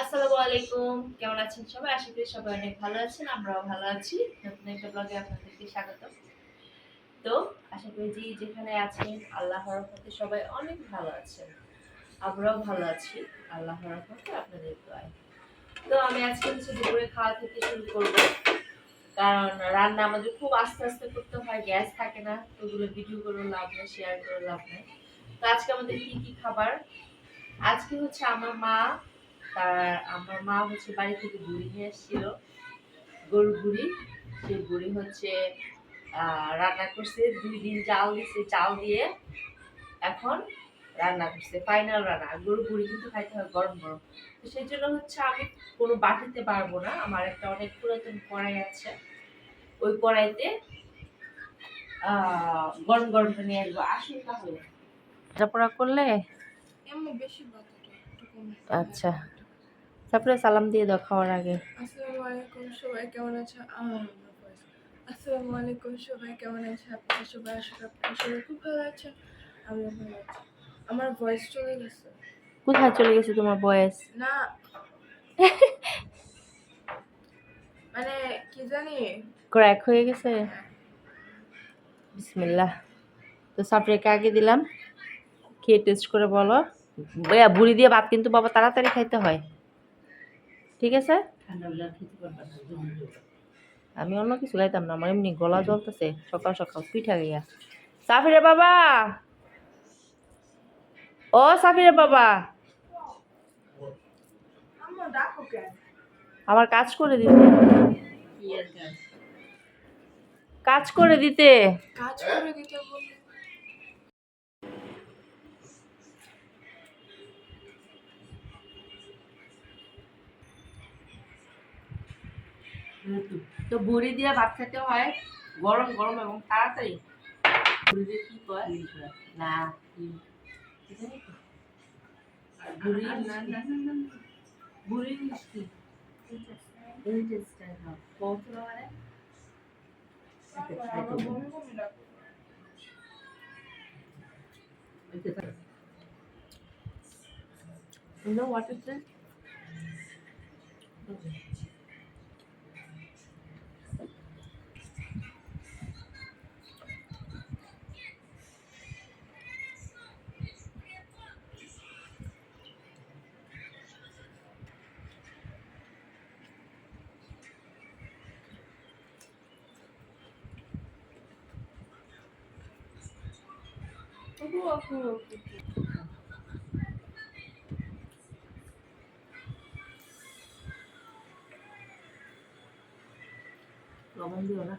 আসসালামু আলাইকুম। কেমন আছেন সবাই? আশা করি সবাই অনেক ভালো আছেন, আমরাও ভালো আছি। নতুন একটা ব্লগে আপনাদেরকে স্বাগত। তো আশা করি যে যেখানে আছেন, আল্লাহর রহমতে সবাই অনেক ভালো আছেন। আমরাও ভালো আছি, আল্লাহর রহমতে আপনাদের দোয়ায়। তো আমি আজকে হচ্ছে দুপুরে খাওয়া থেকে শুরু করব। কারণ রান্না আমাদের খুব আস্তে আস্তে করতে হয়, গ্যাস থাকে না, তো ওগুলো ভিডিও করে, লাভ নেই শেয়ার করে, লাভ নেই। তো আজকে আমাদের কি কি খাবার? আজকে হচ্ছে আমার মা তার আমার মা হচ্ছে বাড়ি থেকে বুড়ি নিয়ে এসেছিল। গরুর বুড়ি সেই বুড়ি হচ্ছে রান্না করছে দুই দিন চাল দিছে চাল দিয়ে এখন রান্না করছে ফাইনাল রান্না। আর গরুর বুড়ি কিন্তু খাইতে হয় গরম গরম। তো সেই জন্য হচ্ছে আমি কোনো বাটিতে পারব না আমার একটা অনেক পুরাতন কড়াই আছে। ওই কড়াইতে গরম গরম নিয়ে আসব আসুন তাহলে। পড়া করলে? এমন বেশি আচ্ছা। তারপরে সালাম দিয়ে দাও খাওয়ার আগে। আসসালামু আলাইকুম সবাই কেমন আছে। আসসালামু আলাইকুম সবাই কেমন আছে? আপনারা সবাই আশা করি আপনারা সবাই খুব ভালো আছেন আমিও ভালো আছি। আমার ভয়েস চলে গেছে। কোথায় চলে গেছে তোমার বয়স না। মানে কি জানি? ক্র্যাক হয়ে গেছে? বিসমিল্লাহ। তো সাপড়েকে আগে দিলাম। খেয়ে টেস্ট করে বলো। বুড়ি দিয়ে ভাত কিন্তু বাবা তাড়াতাড়ি খাইতে হয়। ঠিক আছে? আমি অন্য কিছু খাইতাম না আমার এমনি গলা জ্বলতেছে সকাল সকাল পিঠা গিয়া সাফিরে বাবা! ও সাফিরে বাবা! আমার আমার কাজ করে দিতে। কাজ? করে দিতে। কাজ করে দিতে তো বুড়ি দিয়ে ভাত খেতে হয় গরম গরম এবং তাড়াতাড়ি। বুড়ি দিয়ে কি কয়? না বুড়ি। বুড়ি মিষ্টি। মানে? You know what it? আপু লবণ দিও না।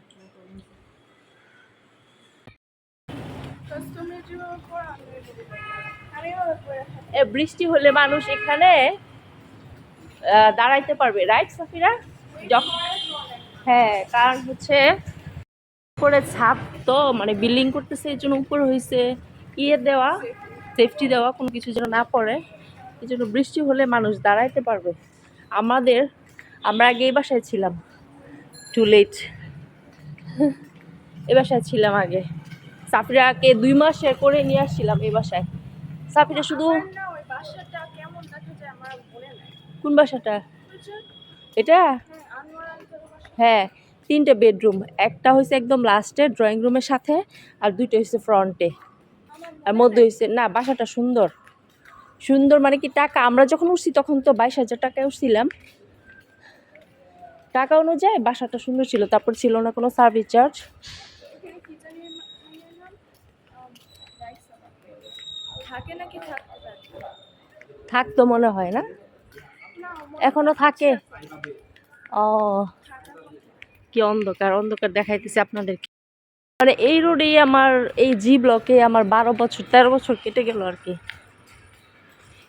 বৃষ্টি হলে মানুষ এখানে দাঁড়াইতে পারবে রাইট সাফিরা? যখন হ্যাঁ কারণ হচ্ছে উপরে ছাদ তো মানে বিল্ডিং করতেছে এই জন্য উপর হয়েছে ইয়ে দেওয়া সেফটি দেওয়া কোনো কিছু যেন না পড়ে এই জন্য বৃষ্টি হলে মানুষ দাঁড়াইতে পারবে। আমাদের আমরা আগে এই বাসায় ছিলাম। টু লেট এ বাসায় ছিলাম আগে। সাফিরাকে দুই মাসে করে নিয়ে আসছিলাম এই বাসায়। সাফিরা শুধু কোন বাসাটা? এটা? হ্যাঁ হ্যাঁ তিনটে বেডরুম একটা হয়েছে একদম লাস্টে ড্রয়িং রুমের সাথে আর দুইটা হয়েছে ফ্রন্টে আর মধ্যে হয়েছে না বাসাটা সুন্দর। সুন্দর মানে কি টাকা আমরা যখন উঠছি তখন তো বাইশ হাজার টাকায় উঠছিলাম। টাকা অনুযায়ী বাসাটা সুন্দর ছিল তারপর ছিল না কোনো সার্ভিস চার্জ থাকতো মনে হয় না? না এখনও থাকে? ও কি অন্ধকার অন্ধকার দেখাইতেছে আপনাদেরকে মানে এই রোডেই আমার এই জি ব্লকে আমার বারো বছর তেরো বছর কেটে গেল আর কি।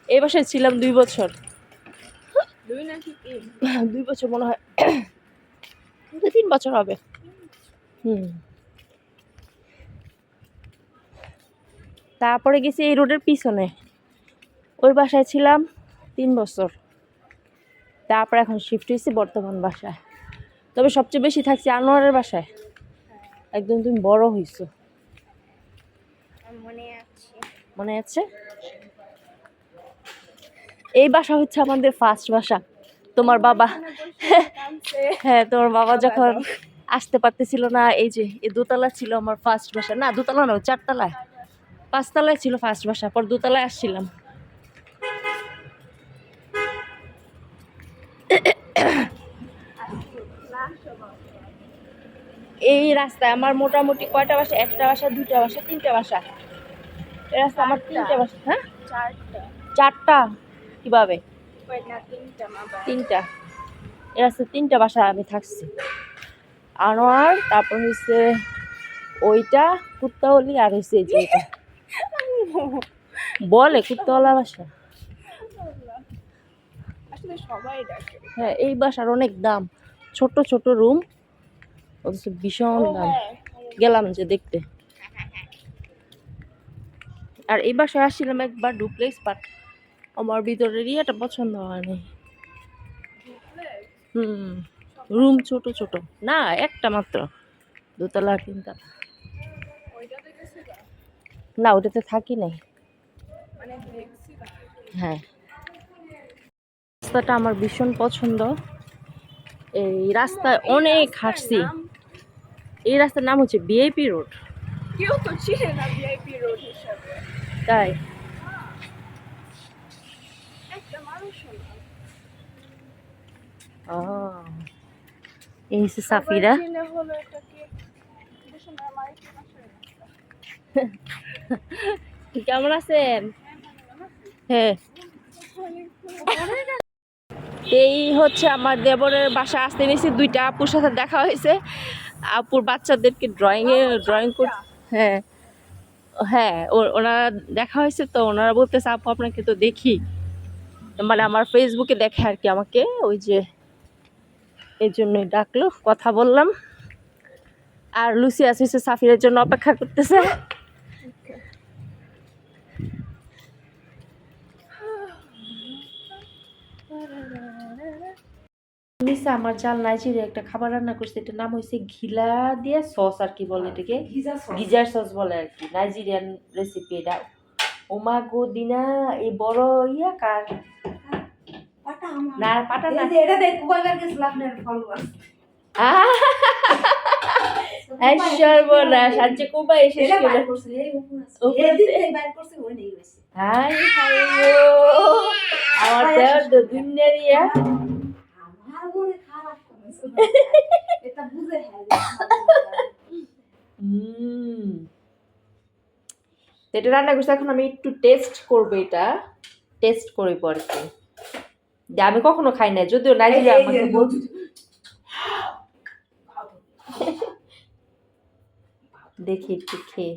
এই বাসায় ছিলাম দুই বছর। দুই বছর মনে হয়। দুই তিন বছর হবে। হুম। তারপরে গেছি এই রোডের পিছনে। ওই বাসায় ছিলাম তিন বছর। তারপর এখন শিফট হয়েছি বর্তমান বাসায়। তবে সবচেয়ে বেশি থাকছি আনোয়ারের বাসায়। একদম তুমি বড় হইছো। মনে আছে। মনে আছে? এই বাসা হচ্ছে আমাদের ফার্স্ট বাসা। তোমার বাবা হ্যাঁ তোমার বাবা যখন আসতে পারতেছিল না এই যে এই দোতলা ছিল আমার ফার্স্ট বাসা। না দোতলা না চারতলায়। পাঁচতলায় ছিল ফার্স্ট বাসা পর দোতলায় আসছিলাম। এই রাস্তায় আমার মোটামুটি কয়টা বাসা? একটা বাসা দুইটা বাসা তিনটা বাসা? এই রাস্তা আমার তিনটা বাসা হ্যাঁ? চারটা। চারটা? কীভাবে? তিনটা এই রাস্তায় তিনটা বাসা আমি থাকছি। আনোয়ার তারপর হচ্ছে ওইটা কুত্তাওয়ালি আর হচ্ছে যে এটা। বলে কুত্তাওয়ালা বাসা? আসলে সবাই হ্যাঁ এই বাসার অনেক দাম। ছোট ছোট রুম অথচ ভীষণ দাম। হ্যাঁ গেলাম যে দেখতে। আর এই বাসায় আসছিলাম একবার ডুপ্লেক্স বাট আমার ভিতরের ইয়েটা পছন্দ হয়নি। হুম রুম ছোট ছোট। না একটা মাত্র। দোতলা তিনতলা। না ওটাতে থাকি নাই। হ্যাঁ। রাস্তাটা আমার ভীষণ পছন্দ। এই রাস্তায় অনেক হাঁটছি। এই রাস্তার নাম হচ্ছে বিআইপি রোড কেউ তো চিনে না ভিআইপি রোড হিসাবে। তাই। এই হচ্ছে সাফিরা। কেমন আছেন? হ্যাঁ। এই হচ্ছে আমার দেবরের বাসা আসতে নিয়েছি দুইটা আপুর সাথে দেখা হয়েছে। আপুর বাচ্চাদেরকে ড্রয়িংয়ে ড্রয়িং কর হ্যাঁ। হ্যাঁ ও- ওনারা দেখা হয়েছে তো ওনারা বলতেছে আপু আপনাকে তো দেখি। মানে আমার ফেসবুকে দেখে আর কি আমাকে ওই যে এই জন্যই ডাকলো কথা বললাম। আর লুসি আসিছে সাফিরের জন্য অপেক্ষা করতেছে। আমার জাল নাইজেরিয়া একটা খাবার রান্না করছে এটার নাম হয়েছে ঘিলা দিয়ে সস আর কি বলে এটাকে? গিজার সস বলে আর কি নাইজেরিয়ান রেসিপি এটা। ওমা গো দিনা এই বড় ইয়া কার? না পাটা না। এই সর্বনাশ আজকে কোবা এসে হাই হাই আমার দেওয়ার তো দুনিয়ার ইয়া হুম। এটা রান্না করছে এখন আমি একটু টেস্ট করব এটা। টেস্ট করে পরে কি। আমি কখনো খাই না যদিও নাইজেরিয়া আমাকে দেখি একটু খেয়ে।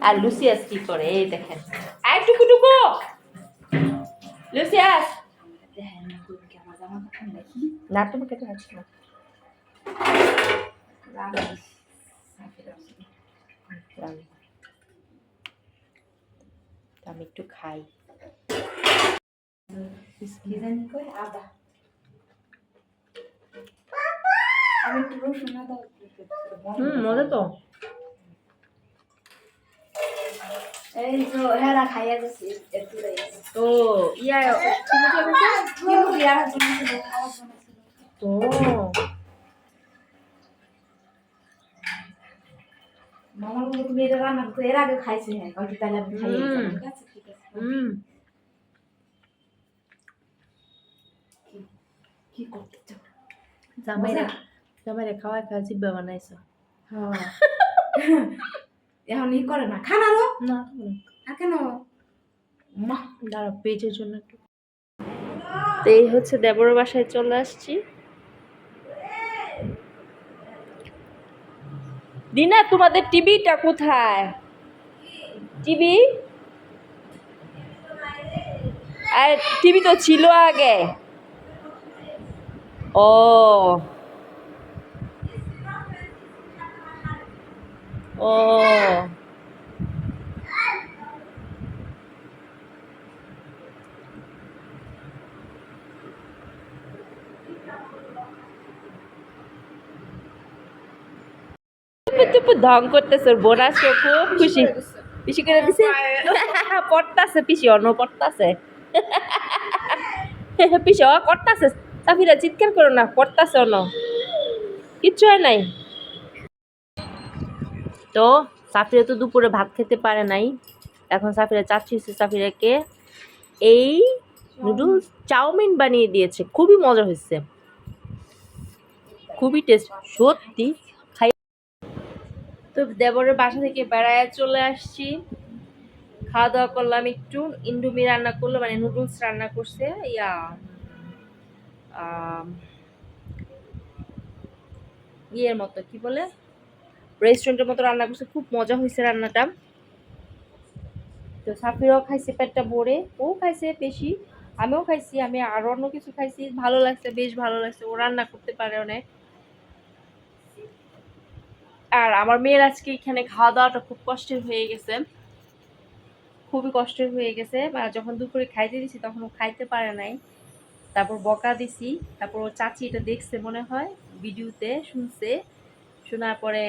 আর লুসিয়াস কি করে? এই দেখেন। আর টুকু টুকু! লুসিয়াস! না তোমাকে তো আছে না আমি আমি একটু খাই হুম মজা তো এই তো হেরা খাইয়া গেছি একটু তো ইয়া তো? মামার বলে তুমি এটা রান্না করতে এর আগে খাইছি হ্যাঁ কালকে তাহলে আমি খাইয়ে হুম। ঠিক আছে ঠিক আছে হুম। কি করতে চাও? জামাইরা জামাইরা খাওয়া খাওয়া জিব্বা বানাইছো। হ্যাঁ। এখন ই করে না। খানারও না। আর কেন? মা। দাঁড়া পেজের জন্য একটু। তো এই হচ্ছে দেবরের বাসায় চলে আসছি। দিনা তোমাদের টিভিটা কোথায়? টিভি? আর টিভি তো ছিল আগে। ও। ও। টুপু টুপু ঢং করতেছে বোন আজকে খুব খুশি। পিসি করে দিছে? পড়তাছে পিসি অন্য পড়তাছে। পিছে ও করতাছে সাফিরা চিৎকার করো না পড়তাছে অন কিচ্ছু হয় নাই। তো সাফিরা তো দুপুরে ভাত খেতে পারে নাই। এখন সাফিরা চাচ্ছি সাফিরাকে এই নুডলস চাউমিন বানিয়ে দিয়েছে। খুবই মজা হয়েছে। খুবই টেস্ট, সত্যি। খাই তো দেবরের বাসা থেকে বেড়ায় চলে আসছি। খাওয়া দাওয়া করলাম একটু। ইন্ডোমি রান্না করল মানে নুডলস রান্না করছে। ইয়া ইয়ের মতো, কি বলে? রেস্টুরেন্টের মতো রান্না করছে, খুব মজা হয়েছে রান্নাটা। তো সাফিরাও খাইছে পেটটা ভরে, ও খাইছে বেশি আমিও খাইছি, আমি আরও অন্য কিছু খাইছি, ভালো লাগছে, বেশ ভালো লাগছে, ও রান্না করতে পারে অনেক। আর আমার মেয়ের আজকে এখানে খাওয়া দাওয়াটা খুব কষ্টের হয়ে গেছে। খুবই কষ্টের হয়ে গেছে, বা যখন দুপুরে খাইতে দিছি তখন ও খাইতে পারে নাই। তারপর বকা দিছি, তারপর ও চাচি এটা দেখছে মনে হয়, ভিডিওতে শুনছে। শোনার পরে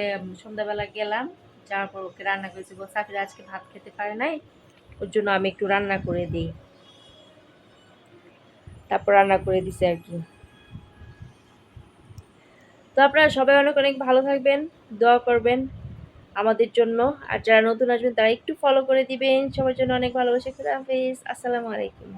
সন্ধ্যাবেলা গেলাম, যাওয়ার পর ওকে রান্না করেছি বল সাফির আজকে ভাত খেতে পারে নাই, ওর জন্য আমি একটু রান্না করে দিই। তারপর রান্না করে দিছি আর কি। তো আপনারা সবাই অনেক অনেক ভালো থাকবেন, দোয়া করবেন আমাদের জন্য। আর যারা নতুন আসবেন, তারা একটু ফলো করে দিবেন। সবার জন্য অনেক ভালোবাসা। খুদা হাফিজ। আসসালামু আলাইকুম।